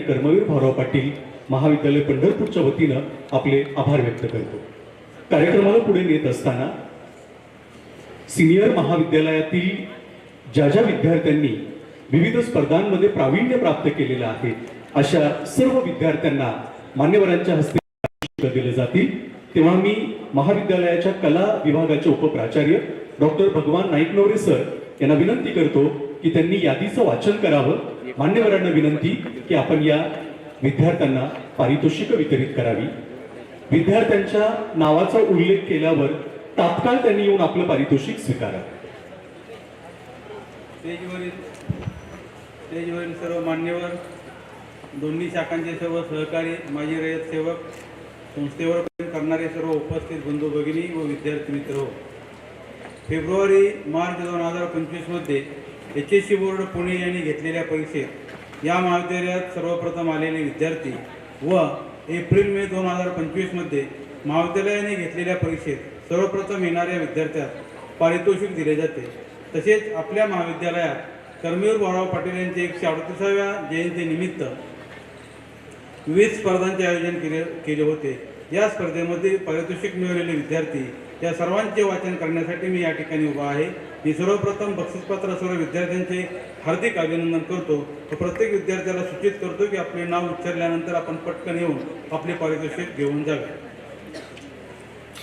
कर्मवीर भाऊराव पाटील महाविद्यालय पंढरपूरच्या वतीनं आपले आभार व्यक्त करतो. कार्यक्रमाला पुढे नेत असताना सिनियर महाविद्यालयातील ज्या ज्या विद्यार्थ्यांनी विविध स्पर्धांमध्ये प्रावीण्य प्राप्त केलेलं आहे अशा सर्व विद्यार्थ्यांना मान्यवरांच्या हस्ते दिले जातील. तेव्हा मी महाविद्यालयाच्या कला विभागाचे उपप्राचार्य डॉक्टर भगवान नाईकनवरे सर यांना विनंती करतो की त्यांनी यादीचं वाचन करावं. मान्यवरांना विनंती की आपण या विद्यार्थ्यांना पारितोषिक वितरित करावी. विद्यार्थ्यांच्या नावाचा उल्लेख केल्यावर तात्काळ त्यांनी येऊन आपलं पारितोषिक स्वीकारा. स्टेजवरील सर्व मान्यवर दोन्ही शाखांचे सर्व सहकारी माजी रयत सेवक संस्थेवर प्रेम करणारे सर्व उपस्थित बंधू भगिनी व विद्यार्थी मित्र हो. फेब्रुवारी मार्च दोन हजार पंचवीसमध्ये H S C board Pune यांनी घेतलेल्या परीक्षेत या महाविद्यालयात सर्वप्रथम आलेले विद्यार्थी व एप्रिल मे दोन हजार पंचवीसमध्ये महाविद्यालयाने घेतलेल्या परीक्षेत सर्वप्रथम येणाऱ्या विद्यार्थ्यास पारितोषिक दिले जाते. तसेच आपल्या महाविद्यालयात कर्मवीर भाऊराव पाटील यांचे एकशे अडतीसाव्या जयंतीनिमित्त विविध स्पर्धांचे आयोजन केले केले होते. या स्पर्धेमध्ये पारितोषिक मिळवलेले विद्यार्थी या सर्वांचे वाचन करण्यासाठी मी या ठिकाणी उभा आहे. मी सर्वप्रथम बक्षीसपत्र सर्व विद्यार्थ्यांचे हार्दिक अभिनंदन करतो. व प्रत्येक विद्यार्थ्याला सूचित करतो की आपले नाव उच्चारल्यानंतर आपण पटकन येऊन आपले पारितोषिक घेऊन जावे.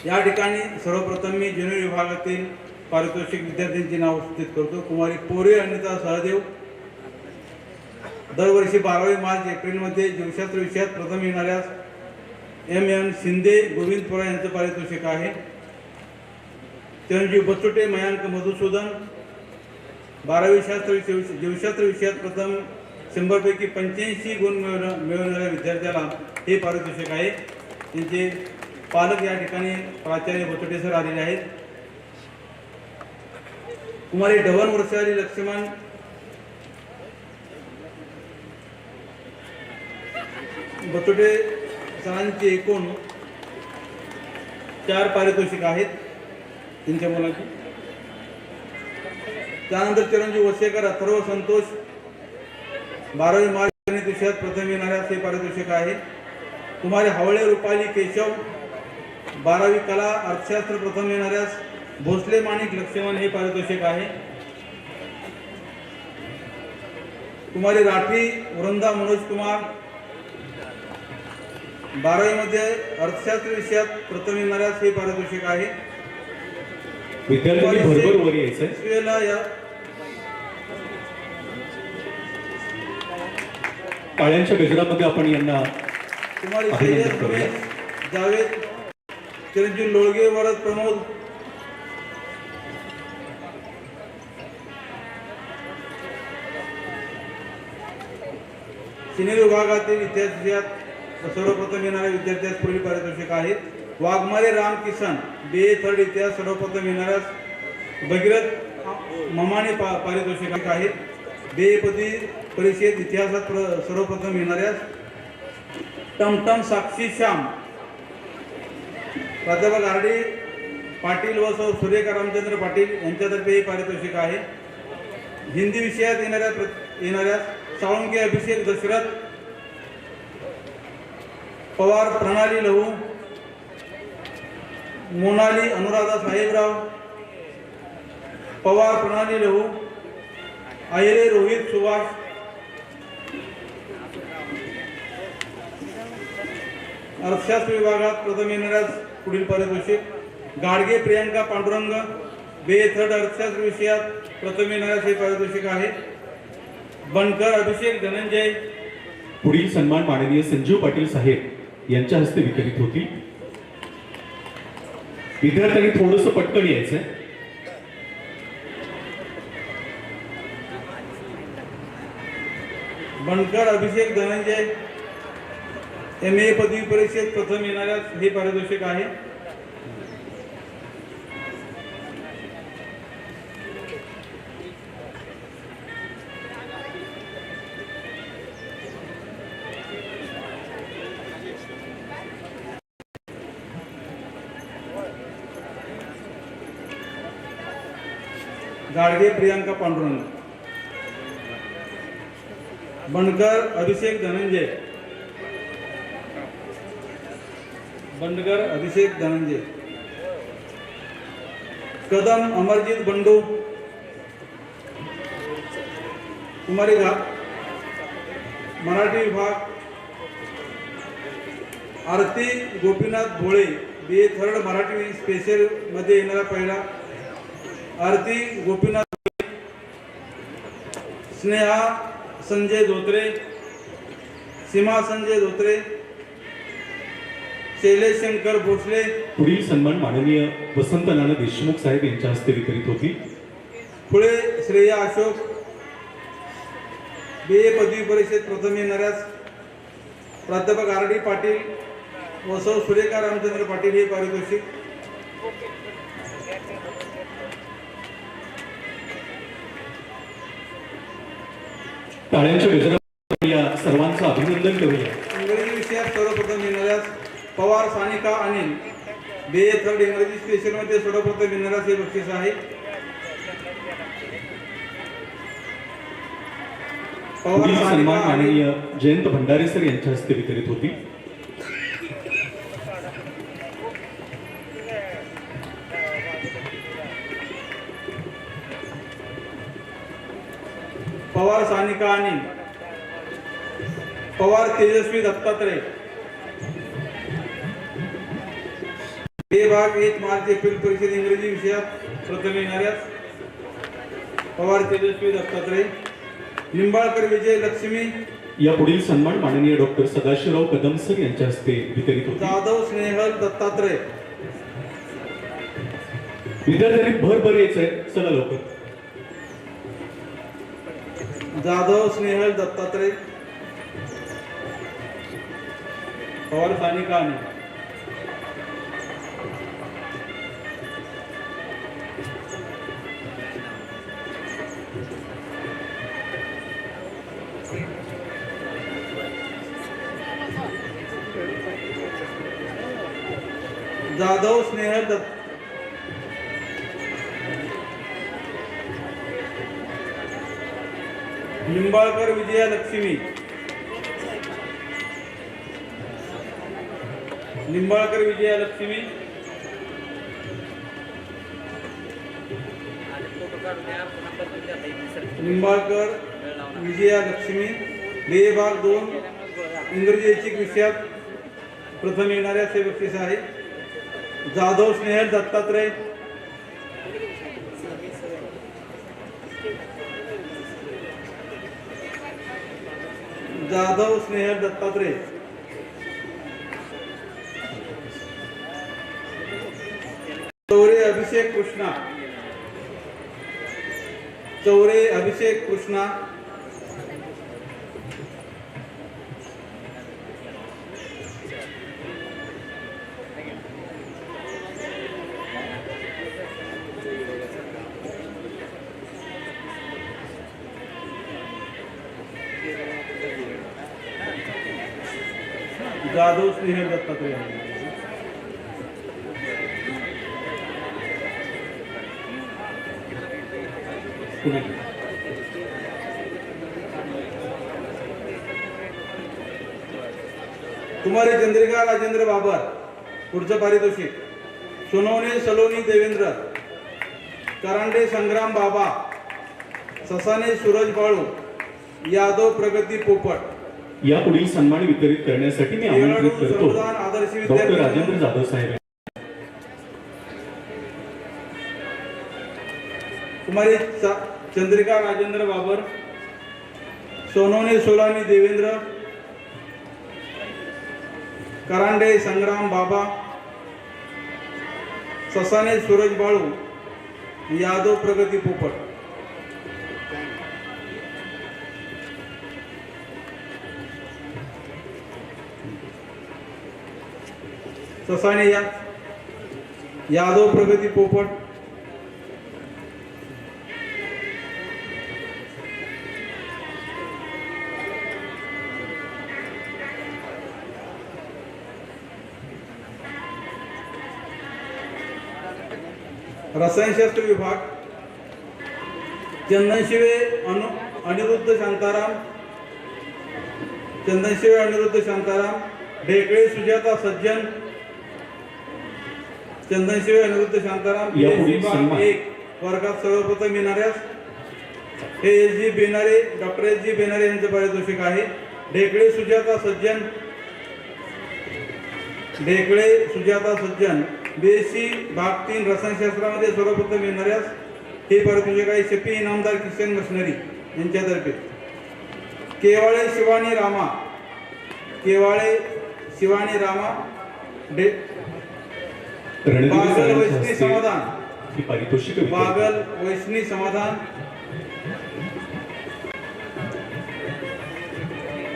या ठिकाणी सर्वप्रथम मी जुनियर विभागातील पारितोषिक विद्यार्थ्यांची नाव सूचित करतो. कुमारी पोरे अनिता सहदेव. दरवर्षी बारावी मार्च एप्रिलमध्ये जीवशास्त्र विषयात प्रथम येणाऱ्यास एम एम शिंदे गोविंद पोरा यांचं पारितोषिक आहे. चिरंजीव बचुटे मयांक मधुसूदन. बारावी शास्त्र विषय जीवशास्त्र विषयात प्रथम शंभरपैकी पंच्याऐंशी गुण मिळवण्या मिळवणाऱ्या विद्यार्थ्याला हे पारितोषिक आहे. त्यांचे पालक या ठिकाणी प्राचार्य बचुटे सर आलेले आहेत. कुमारी ढवण वर्षारी लक्ष्मण. बतुटे सरांची एकूण चार पारितोषिक आहेत. त्यांच्या मुलाची? त्यानंतर चिरंजीव वसेकर अथर्व संतोष बारावी मार्च गणित विषयात प्रथम येणाऱ्या हे पारितोषिक आहे. कुमारी हावळे रुपाली केशव बारावी कला अर्थशास्त्र प्रथम येणाऱ्यास भोसले माणिक लक्ष्मण हे पारितोषिक आहे. कुमारी राठी वृंदा मनोज कुमार बारावीमध्ये अर्थशास्त्र विषयात प्रथम येणाऱ्यास हे पारितोषिक आहे. विद्यार्थ्यांनी भरभर वर यायचंय. SQL या. टाळ्यांच्या गजरामध्ये आपण यांना अभिनंदन करूया. जावेद चिरंजीव लोळगे वरद प्रमोद. सिनियर विभागातील विषयात सर्वप्रथम येणाऱ्या विद्यार्थ्यास पुढील पारितोषिक आहेत. Waghmare Ram Kisan B A third इतिहास सर्वप्रथम येणाऱ्यास भगीरथ ममाने पा पारितोषिक आहेत. बी ए पदी परिषद इतिहासात प्र सर्वप्रथम येणाऱ्यास टमटम साक्षी श्याम प्राध्यापक आर डी पाटील व सौ सूर्यका रामचंद्र पाटील यांच्यातर्फे हे पारितोषिक आहे. हिंदी विषयात येणाऱ्या प्र- येणाऱ्या साळुंके अभिषेक दशरथ पवार प्रणाली लहू मोनाली अनुराधा साहेबराव पवार प्रणाली लहू आयरे रोहित सुभाष अर्थशास्त्र विभागात प्रथम येणाऱ्या पुढील पारितोषिक गाडगे प्रियांका पांडुरंग बे थर्ड अर्थशास्त्र विषयात प्रथम येणाऱ्या हे पारितोषिक आहे. बनकर अभिषेक धनंजय. पुढील सन्मान माननीय संजीव पाटील साहेब यांच्या हस्ते वितरित होतील. विद्यार्थ्यांनी थोडस पटकन यायचंय. बनकर अभिषेक धनंजय एम ए पदवी परीक्षेत प्रथम येणाऱ्या हे पारितोषिक आहे. गाडगे प्रियांका पांडुरंग. बंडकर अभिषेक धनंजय. बंडकर अभिषेक धनंजय. कदम अमरजीत बंडू. कुमारी घा मराठी विभाग. Aarti Gopinath Bhole. B A third Marathi स्पेशलमध्ये येणारा पहिला आरती गोपीनाथ. स्नेहा संजय धोत्रे सीमा संजय धोत्रे शैलेश शंकर भोसले. पुढील सन्मान माननीय वसंत नाना देशमुख साहेब यांच्या हस्ते वितरित होती. पुढे श्रेया अशोक. बी ए पदवी परिषद प्रथम येणाऱ्यास प्राध्यापक आर डी पाटील व सौ सुरेखा रामचंद्र पाटील हे पारितोषिक. टाळ्यांच्या गजरात या सर्वांचं अभिनंदन करूया. इंग्रजी विषयात सर्वप्रथम येणाऱ्यास पवार सानिका अनिल बी थर्ड इंग्रजी स्पेशलमध्ये सर्वप्रथम येणाऱ्यास हे बक्षीस आहे. पवार सन्मान माननीय जयंत भंडारे सर यांच्या हस्ते वितरित होती. सानिका अनिल पवार तेजस्वी दत्तात्रय हे भाग एक मार्च एप्रिल परिषद इंग्रजी विषयात प्रथम येणाऱ्यास पवार तेजस्वी दत्तात्रय निंबाळकर विजय लक्ष्मी. या पुढील सन्मान माननीय डॉक्टर सदाशिवराव कदम सर यांच्या हस्ते वितरित होती. जाधव स्नेहल दत्तात्रय. विद्यार्थ्यांनी भर भर यायचंय. चला लवकर. जाधव स्नेहल दत्तात्रय. पवार सानी काने जाधव स्नेहल दत्त निंबाळकर विजया लक्ष्मी निंबाळकर विजया लक्ष्मी निंबाळकर विजया लक्ष्मी भाग दोन इंग्रजी ऐच्छिक विषयात प्रथम येणाऱ्या असे व्यक्तीस आहे जाधव स्नेहल दत्तात्रय. जाधव स्नेहल दत्तात्रय चौरे अभिषेक कृष्णा। चौरे अभिषेक कृष्णा। जाधव दत्तात्रय पुणे कुमारी चंद्रिका राजेंद्र बाबर पुढचं पारितोषिक. सोनवणे सलोनी देवेंद्र. करांडे संग्राम बाबा. ससाने सूरज बाळू. यादव प्रगती पोपट. या पुढील सन्मान वितरित करण्यासाठी मी आमंत्रित करतो. डॉक्टर राजेंद्र जाधव साहेब. कुमारी चंद्रिका राजेंद्र बाबर सोनवणे सोलानी देवेंद्र करांडे संग्राम बाबा ससाने सूरज बाळू यादव प्रगती पोपट. ससाने या यादव प्रगती पोपट रसायनशास्त्र विभाग चंदनशिवे अनु अनिरुद्ध शांताराम चंदनशिवे अनिरुद्ध शांताराम ढेकळे सुजाता सज्जन चंदनशिव अनिरुद्ध शांताराम भाग. एक वर्गात सर्वप्रथम येणाऱ्यास हे S G Benare doctor S G Benare यांचं पारितोषिक आहे. ढेकळे सुजाता सज्जन ढेकळे सुजाता सज्जन बीएससी भाग तीन रसायनशास्त्रामध्ये सर्वप्रथम येणाऱ्यास हे पारितोषिक आहे शफी इनामदार किशन मशिनरी यांच्यातर्फे. केवाळे शिवानी रामा केवाळे शिवानी रामा डे बागल वैष्णी समाधान. पारितोषिक बागल वैष्णी समाधान.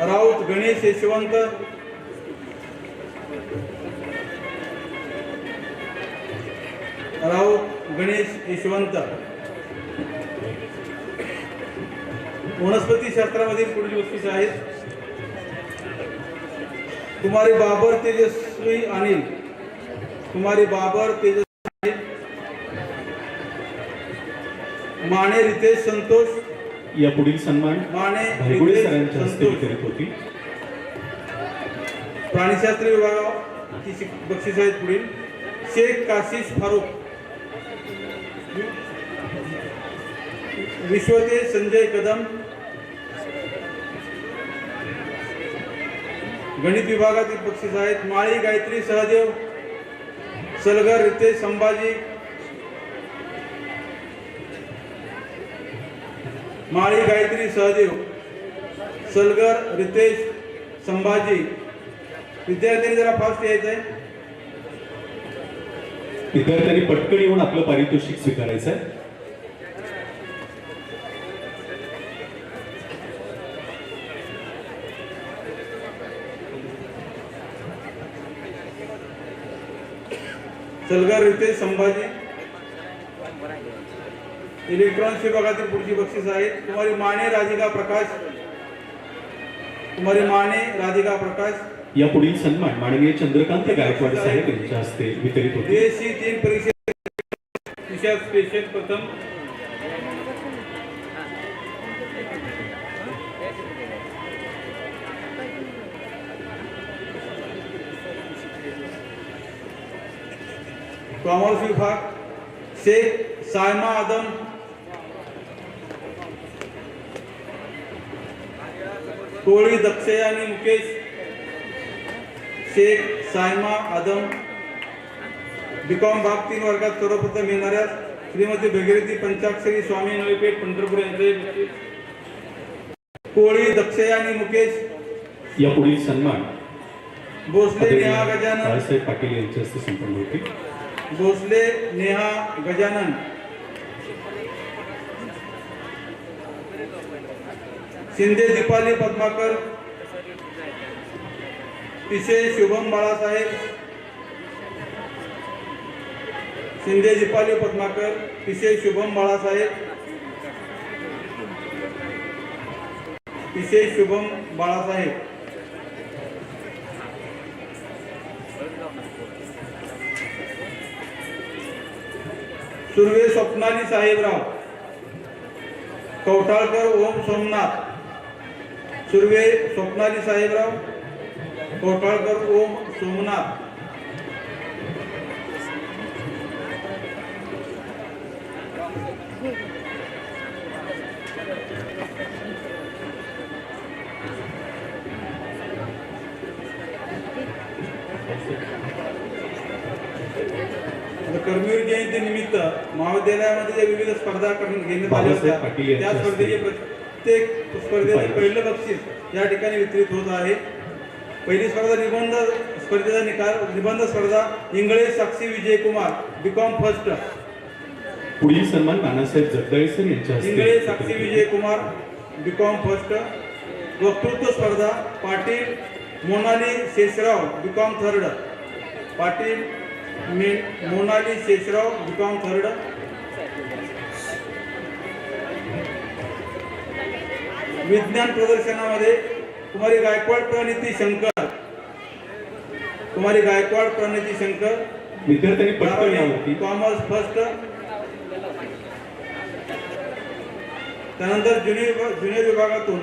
राऊत गणेश यशवंत राऊत गणेश यशवंत वनस्पती शास्त्रामधील पुढील वस्तू आहेत कुमारी बाबर तेजस्वी अनिल. कुमारी बाबर तेजस्वी माने रितेश संतोष या पुढील सन्मान माने भायगुडे सरांच्या हस्ते संतोष. वितरित होतील. प्राणीशास्त्र विभागाची बक्षीस आहेत पुढील. शेख काशिश फारुख विश्वते संजय कदम. गणित विभागातील बक्षीस आहेत माळी गायत्री सहदेव. सलगर रितेश संभाजी माळी गायत्री सहदेव सलगर रितेश संभाजी. विद्यार्थ्यांनी जरा फास्ट यायचं आहे विद्यार्थ्यांनी पटकन येऊन आपलं पारितोषिक स्वीकारायचं आहे सलगर रितेश संभाजी. इलेक्ट्रॉनिक्स विभागातील पुढची बक्षीस आहेत. कुमारी माने राधिका प्रकाश. कुमारी माने राधिका प्रकाश. या पुढील सन्मान माननीय चंद्रकांत गायकवाड साहेब यांच्या हस्ते वितरित बीएससी तीन परीक्षा स्पेशल प्रथम. कॉमर्स विभाग शेख सायमा आदम. कोळी दक्षय आणि मुकेश. शेख सायमा आदम. बीकॉम भाग तीन वर्गात सर्वप्रथम येणाऱ्या श्रीमती भगीरथी पंचाक्षरी स्वामी नळीपेठ पंढरपूर यांचे. कोळी दक्षय आणि मुकेश. या पुढील सन्मान भोसले नेहा गजानन पाटील यांच्या हस्ते संपन्न भोसले नेहा गजानन. शिंदे दीपाली पद्माकर. पिसे शुभम बाळासाहेब. शिंदे दीपाली पद्माकर. पिसे शुभम बाळासाहेब. पिसे शुभम बाळासाहेब. सुर्वे स्वप्नाली साहेबराव. कवठाळकर ओम सोमनाथ. सुर्वे स्वप्नाली साहेबराव. कवठाळकर ओम सोमनाथ. कर्मवीर जयंती निमित्त महाविद्यालयामध्ये ज्या विविध स्पर्धा करून घेण्यात आल्या होत्या त्या स्पर्धेचे प्रत्येक स्पर्धेचं पहिलं बक्षीस या ठिकाणी वितरित होत आहे. पहिली स्पर्धा निबंध स्पर्धेचा निकाल निबंध स्पर्धा इंगळे साक्षी विजयकुमार बीकॉम फर्स्ट पुढील सन्मान नानासाहेब जगदाळे सर यांच्या इंगळे साक्षी होतील. विजयकुमार बीकॉम फर्स्ट वक्तृत्व स्पर्धा पाटील मोनाली शेषराव बीकॉम थर्ड पाटील मे मोनाली शेषराव बीकॉम थर्ड विज्ञान प्रदर्शनामध्ये कुमारी गायकवाड प्रणिती शंकर. कुमारी गायकवाड प्रणिती शंकर. विद्यार्थ्यांनी कॉमर्स फर्स्ट. त्यानंतर ज्युनियर विभा- ज्युनियर विभागातून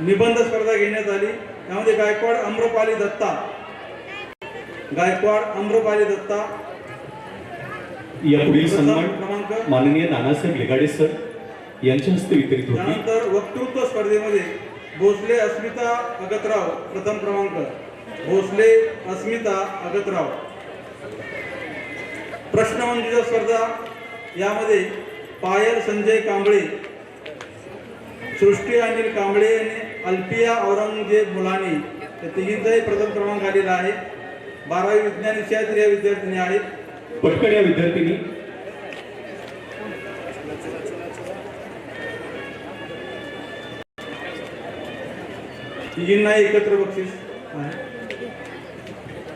निबंध स्पर्धा घेण्यात आली. त्यामध्ये गायकवाड अम्रपाली दत्ता. गायकवाड अम्रपाली दत्ता. यापुढील प्रथम सन्मान क्रमांक. माननीय नानासाहेब लेगाडे सर यांच्या हस्ते वितरित होतील. त्यानंतर वक्तृत्व स्पर्धेमध्ये भोसले अस्मिता अगतराव प्रथम क्रमांक. भोसले अस्मिता अगतराव. प्रश्नमंजुषा स्पर्धा यामध्ये पायल संजय कांबळे सृष्टी अनिल कांबळे आणि अल्पिया औरंगजेब मुलानी. या तिघींचाही प्रथम क्रमांक आलेला आहे. बारावी विज्ञान विषयातील या विद्यार्थिनी आहेत. पटकन या विद्यार्थिनी. तिघींना एकत्र बक्षीस आहे.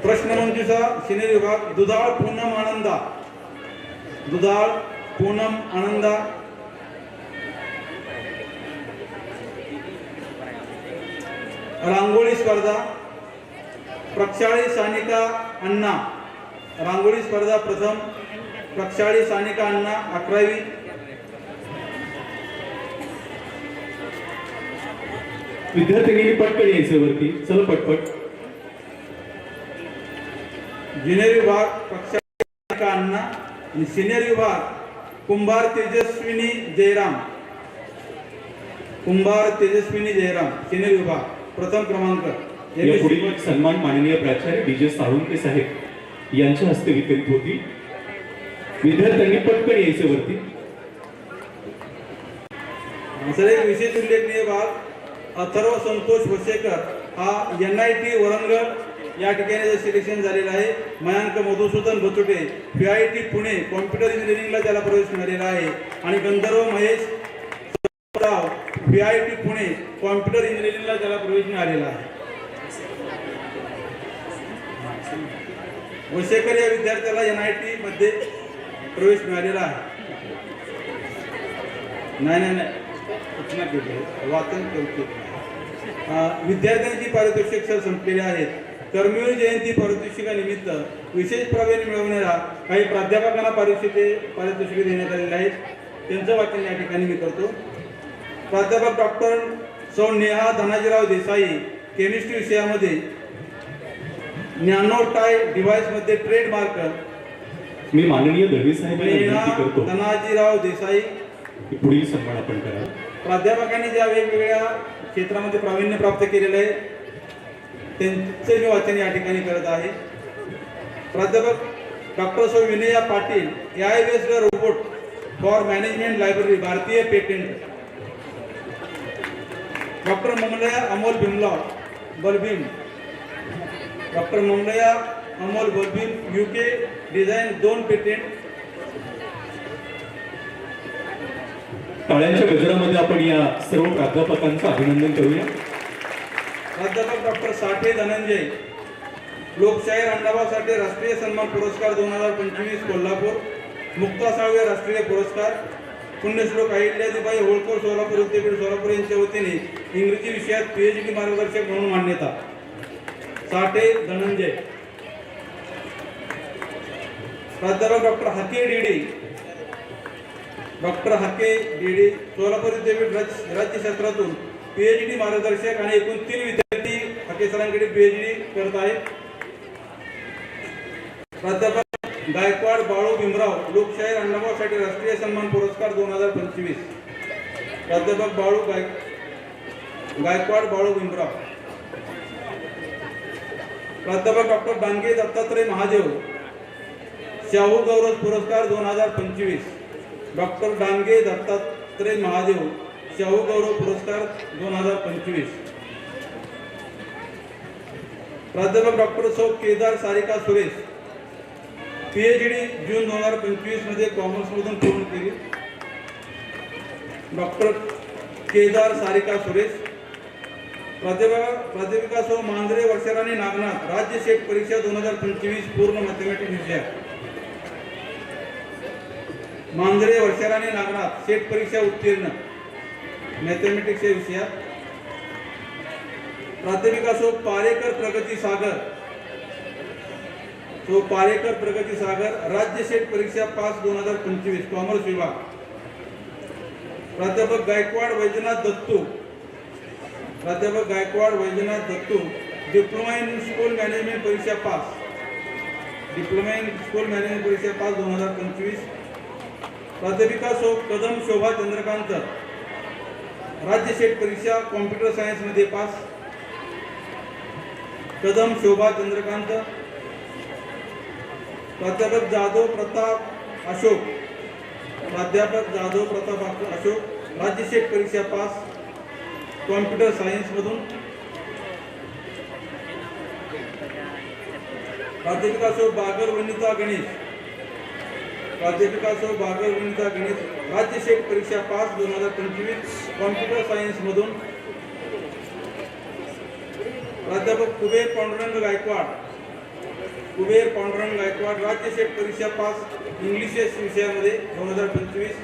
प्रश्नमंजुषा सिने विभाग दुधाळ पूनम आनंदा. दुधाळ पूनम आनंदा. रांगोळी स्पर्धा. प्रक्षाळी सानिका अण्णा. रांगोळी स्पर्धा प्रथम प्रक्षाळी सानिका अण्णा अकरावी. विद्यार्थिनी पटकन यायचं वरती. चल पटपट. ज्युनियर विभाग प्रक्षाळी अण्णा. आणि सिनियर विभाग कुंभार तेजस्विनी जयराम. कुंभार तेजस्विनी जयराम सिनियर विभाग प्रथम क्रमांक. या पुढील सन्मान माननीय प्राचार्य डी जे साळुंके साहेब यांच्या हस्ते वितरित होती. विद्यार्थ्यांनी पटकन यायचे वरती. सर एक विशेष उल्लेखनीय बाब अथर्व संतोष वसेकर हा एन आय टी वरंगड या ठिकाणी सिलेक्शन झालेलं आहे. Mayank Madhusudan Bachute P I T Pune computer इंजिनिअरिंगला त्याला प्रवेश मिळालेला आहे. आणि Gandharva Mahesh Rao P I T Pune computer इंजिनिअरिंगला त्याला प्रवेश मिळालेला आहे. वसेकर या विद्यार्थ्याला एन आय टी मध्ये प्रवेश मिळालेला आहे. नाही नाही नाही. सूचना केली आहे. वाचन करतो विद्यार्थ्यांची पारितोषिक सर संपलेली आहेत. कर्मवीर जयंती पारितोषिकानिमित्त विशेष प्रवीण मिळवणाऱ्या काही प्राध्यापकांना पारितोषिके पारितोषिके देण्यात आलेले आहेत. त्यांचं वाचन या ठिकाणी मी करतो. प्राध्यापक डॉक्टर सौ नेहा धनाजीराव देसाई केमिस्ट्री विषयामध्ये नॅनो टाय डिव्हाइसमध्ये ट्रेडमार्क मी माननीय दळवी साहेब धनाजीराव देसाई. पुढील सन्मान आपण करा प्राध्यापकांनी ज्या वेगवेगळ्या क्षेत्रामध्ये प्रावीण्य प्राप्त केलेलं आहे त्यांचे मी वाचन या ठिकाणी करत आहे. प्राध्यापक डॉक्टर सौ Vinaya Patil A I based robot for management library भारतीय patent. Doctor Mamalaya Amol Bhimlav Balbhim. Doctor Mamalaya Amol Balbhim UK design दोन पेटेंट. टाळ्यांच्या गजरामध्ये आपण या सर्व प्राध्यापकांचं अभिनंदन करूया. प्राध्यापक डॉक्टर साठे धनंजय लोकशाहीर अण्णाभाऊ साठे राष्ट्रीय सन्मान पुरस्कार दोन हजार पंचवीस कोल्हापूर मुक्ता साळवे राष्ट्रीय पुरस्कार पुण्यश्लोक अहिल्यादेबाई होळकर सोलापूर विद्यापीठ सोलापूर यांच्या वतीने इंग्रजी विषयात पीएचडी मार्गदर्शक म्हणून मान्यता. साठे धनंजय. प्राध्यापक doctor Hake DD. Doctor Hake DD Solapur विद्यापीठ राज- राज्यशास्त्रातून पीएचडी मार्गदर्शक आणि एकूण तीन विद्यार्थी हाके सरांकडे पीएचडी करत आहेत. प्राध्यापक गायकवाड बाळू भीमराव लोकशाहीर अण्णाभाऊसाठी राष्ट्रीय सन्मान पुरस्कार दोन हजार पंचवीस. प्राध्यापक बाळू गाय गायकवाड बाळू भीमराव. प्राध्यापक डॉक्टर डांगे दत्तात्रय महादेव शाहू गौरव पुरस्कार दोन हजार पंचवीस. डॉक्टर डांगे दत्तात्रय महादेव शाहू गौरव पुरस्कार दोन हजार पंचवीस. प्राध्यापक डॉक्टर सौ केदार सारिका सुरेश पीएचडी जून दोन हजार पंचवीसमध्ये कॉमर्समधून पूर्ण केली. डॉक्टर केदार सारिका सुरेश प्राध्यापक प्राध्यापिका सौ मांजरे वर्षराणी नागनाथ राज्य शेठ परीक्षा दोन हजार पंचवीस पूर्ण मॅथमॅटिक्स विषया मांजरे वर्षराणी नागनाथ सेट परीक्षा उत्तीर्ण. मॅथमॅटिक्सच्या विषयात. प्राध्यापिकासह पारेकर प्रगती सागर. तो पारेकर प्रगती सागर राज्य सेट परीक्षा पाच दोन हजार पंचवीस कॉमर्स विभाग. प्राध्यापक गायकवाड वैद्यनाथ दत्तू. प्राध्यापक Gaikwad Vaidyanath Dattu diploma in school management परीक्षा pass. Diploma in school management परीक्षा पास दोन हजार पंचवीस. प्राध्यापिका शो कदम शोभा चंद्रकांत राज्य शेठ परीक्षा कॉम्प्युटर सायन्समध्ये पास. कदम शोभा चंद्रकांत प्राध्यापक जाधव प्रताप अशोक. प्राध्यापक जाधव प्रताप अशोक. राज्य शेठ परीक्षा पास. कॉम्प्युटर सायन्समधून. प्राध्यापिकासह बागर वनिता गणेश. प्राध्यापिकासह बागर वनिता गणेश. राज्यशेख परीक्षा पाच दोन हजार पंचवीस कॉम्प्युटर सायन्समधून. प्राध्यापक कुबेर पांडुरंग गायकवाड. कुबेर पांडुरंग गायकवाड राज्यशेख परीक्षा पास इंग्लिश विषयामध्ये दोन हजार पंचवीस.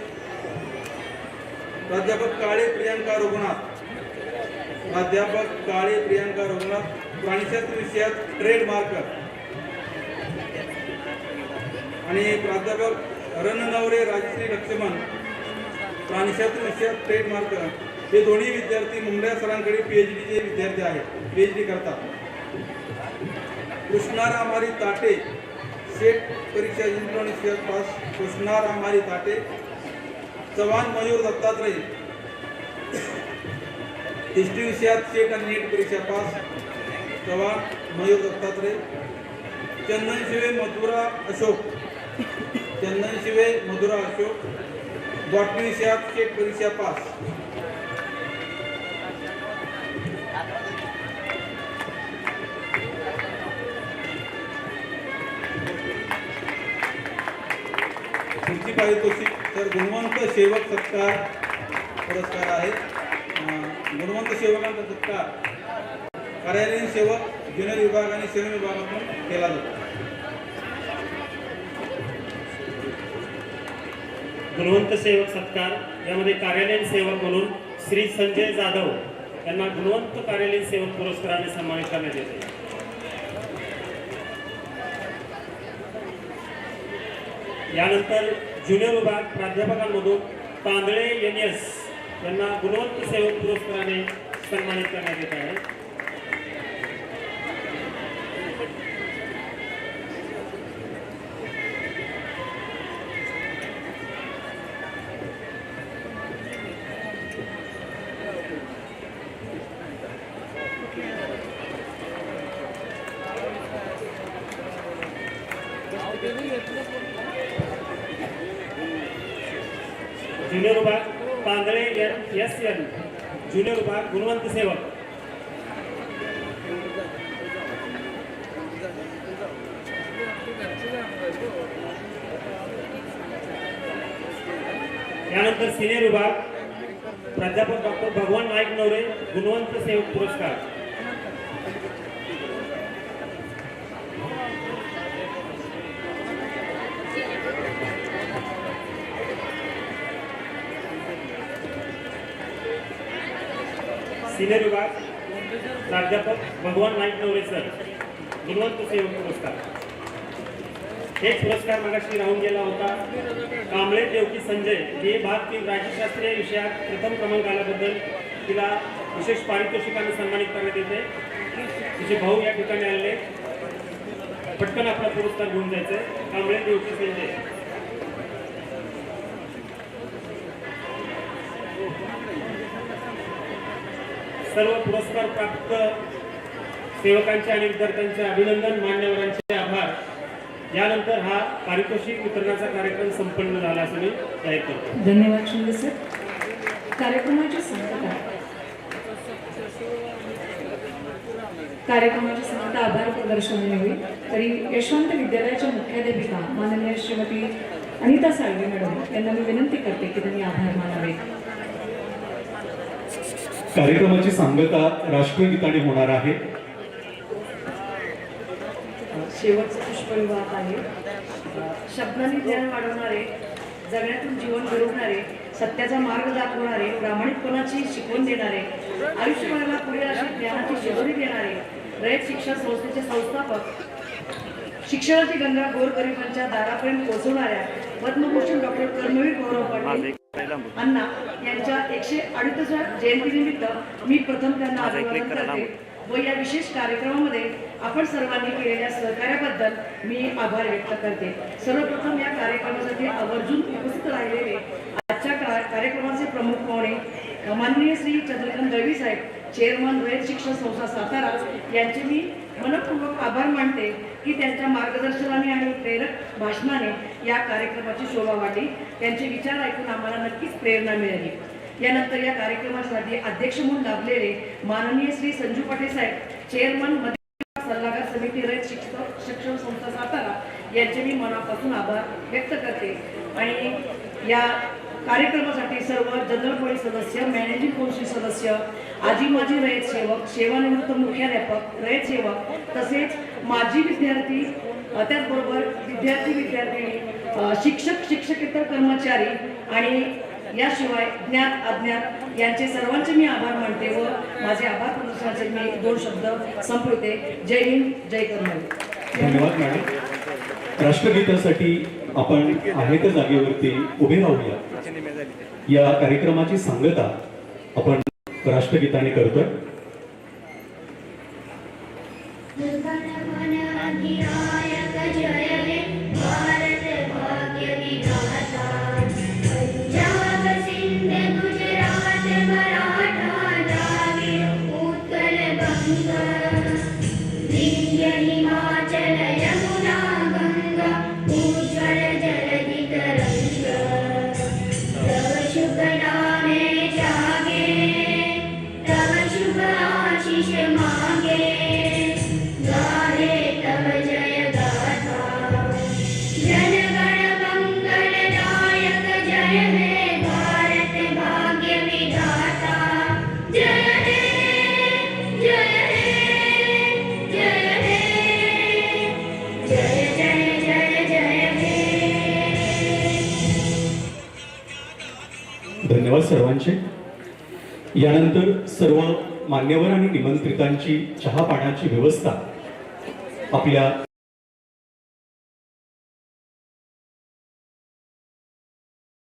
प्राध्यापक काळे प्रियांका रघुनाथ. प्राध्यापक काळे प्रियांका रघुनाथ प्राणीशास्त्र विषयात ट्रेड मार्कर. आणि प्राध्यापक रणनवरे राजश्री लक्ष्मण प्राणीशास्त्र विषयात ट्रेड मार्कर. हे दोन्ही विद्यार्थी मुंबई सरांकडे पी एच डीचे विद्यार्थी आहेत पी एच डी करतात. कृष्णारामारी ताटे सेट परीक्षा इलेक्ट्रॉनिक विषयात पास. कृष्णारामारी ताटे. चव्हाण मयूर दत्तात्रय. हिस्ट्री विषयात चेक आणि नीट परीक्षा पास. चव्हाण मयूर दत्तात्रय चंदन शिवे मधुरा अशोक चंदन शिवे मधुरा अशोक बॉटनी विषयात चेक परीक्षा पास. पुढची पारितोषिक तर गुणवंत सेवक सत्कार पुरस्कार आहेत. गुणवंत सेवकांचा सत्कार कार्यालयीन सेवक ज्युनियर विभाग आणि सेवन विभागातून केला जातो. गुणवंत सेवक सत्कार यामध्ये कार्यालयीन सेवक म्हणून श्री संजय जाधव यांना गुणवंत कार्यालयीन सेवक पुरस्काराने सन्मानित करण्यात येते. यानंतर ज्युनियर विभाग प्राध्यापकांमधून तांदळे एन एस यांना गुणवंत सेवक पुरस्काराने सन्मानित करण्यात येत आहे. यानंतर सिनियर विभाग प्राध्यापक डॉक्टर भगवान नाईक नवरे गुणवंत सेवक पुरस्कार. सिनियर विभाग प्राध्यापक भगवान नाईक नवरे सर गुणवंत सेवक पुरस्कार. एक पुरस्कार मागाशी राहून गेला होता. कांबळे देवकी संजय हे भारतीय राज्यशास्त्रीय विषयात प्रथम क्रमांक आल्याबद्दल तिला विशेष पारितोषिकाने सन्मानित करण्यात येते. तिचे भाऊ या ठिकाणी आले पटकन आपला पुरस्कार घेऊन जायचे कांबळे देवकी संजय. सर्व पुरस्कार प्राप्त सेवकांचे आणि विद्यार्थ्यांचे अभिनंदन मान्यवरांचे आभार. यानंतर हा पारितोषिक वितरणाचा कार्यक्रम संपन्न झाला असं मी जाहीर करतो. धन्यवाद शिंदे सर. कार्यक्रमाची सांगता कार्यक्रमाची सांगता आभार प्रदर्शनाने होईल. तरी यशवंत विद्यालयाच्या मुख्याध्यापिका माननीय श्रीमती अनिता साळवे मॅडम यांना मी विनंती करते की त्यांनी आभार मानावे. कार्यक्रमाची सांगता राष्ट्रगीताने होणार आहे. शेवटचा पुष्पविवाह आहे. शब्दांनी ज्ञान वाढवणारे जगण्यातून जीवन घडवणारे सत्याचा मार्ग दाखवणारे प्रामाणिकपणाची शिकवण देणारे आयुष्यभराला पुढे अशी ज्ञानाची शिदोरी देणारे रयत शिक्षण संस्थेचे संस्थापक शिक्षणाची गंगा गोरगरिबांच्या दारापर्यंत पोहोचवणाऱ्या पद्मभूषण डॉक्टर कर्मवीर गौरव पाटील अण्णा यांच्या एकशे अडुसष्ट जयंतीनिमित्त मी प्रथम त्यांना अभिवादन करते. व या विशेष कार्यक्रमामध्ये आपण सर्वांनी केलेल्या सहकार्याबद्दल मी आभार व्यक्त करते. सर्वप्रथम या कार्यक्रमासाठी आवर्जून उपस्थित राहिलेले आजच्या का- कार्यक्रमाचे प्रमुख पाहुणे माननीय श्री चंद्रकांत दळवी साहेब चेअरमन रयत शिक्षण संस्था सातारा यांचे मी मनपूर्वक आभार मानते की त्यांच्या मार्गदर्शनाने आणि प्रेरक भाषणाने या कार्यक्रमाची शोभा वाढली. त्यांचे विचार ऐकून आम्हाला नक्कीच प्रेरणा मिळाली. यानंतर या कार्यक्रमासाठी अध्यक्ष म्हणून लाभलेले माननीय श्री संजू पाटील साहेब चेअरमन सल्लागार समिती रयत शिक्षक शिक्षण संस्था सातारा यांचे मी मनापासून आभार व्यक्त करते. आणि या कार्यक्रमासाठी सर्व जनरल बॉडी सदस्य मॅनेजिंग कौन्सिल सदस्य आजी माजी रयत सेवक सेवानिवृत्त मुख्याध्यापक रयत सेवक तसेच माजी विद्यार्थी त्याचबरोबर विद्यार्थी विद्यार्थिनी शिक्षक शिक्षकेतर कर्मचारी आणि याशिवाय ज्ञात अज्ञात यांचे सर्वांचे मी आभार मानते व माझे आभार प्रदर्शनाचे मी दोन शब्द संपवते. जय हिंद जय कर्मवीर धन्यवाद मॅडम. राष्ट्रगीतासाठी आपण आहे त्या जागेवरती उभे राहूया. या कार्यक्रमाची सांगता आपण राष्ट्रगीताने करतोय. जय विंध्य यानंतर सर्व मान्यवर आणि निमंत्रितांची चहा पाण्याची व्यवस्था आपल्या